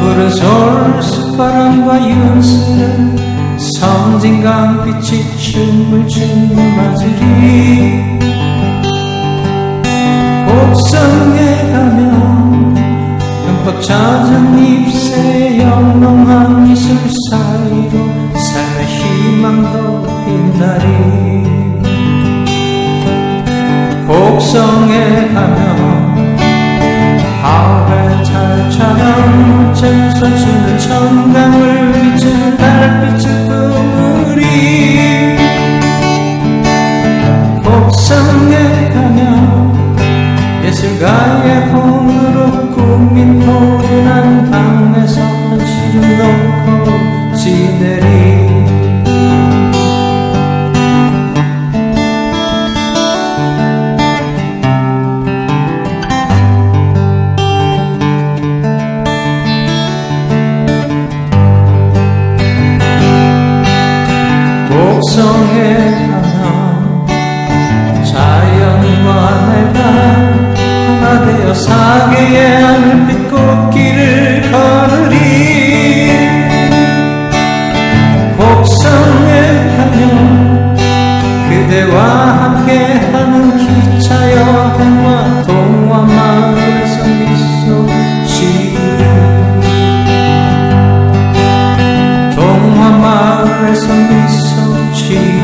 불은 솔수바람과 윤수는 섬진강 빛이 춤을 추는 맞으리 곡성에 가면 흠뻑 젖은 잎새 영롱한 미술 사이로 삶의 희망도 빛나리. 곡성에 가면 예술가의 혼으로 꾸민 포근한 방에서 한시름 놓고 지내리. 곡성에 사계의 하늘빛 꽃길을 걸으리. 곡성에 가면 그대와 함께하는 기차 여행과 동화 마을에서 미소 지으리. 동화 마을에서 미소 지으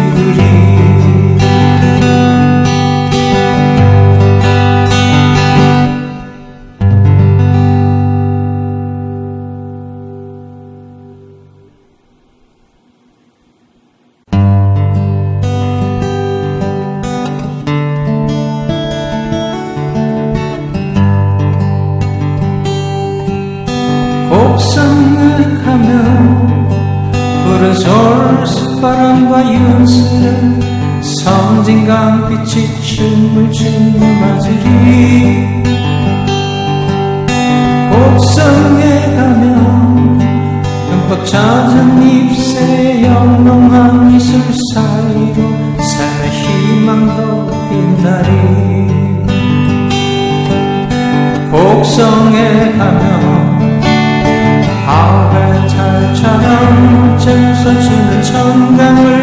바람과 윤슬은 성진강 빛이 춤을 추는 마주리 곡성에 가면 흠뻑 젖은 잎새 영롱한 이슬 사이로 삶의 희망도 빛나리. 곡성에 가면 하회 달처럼 잼서주 달빛을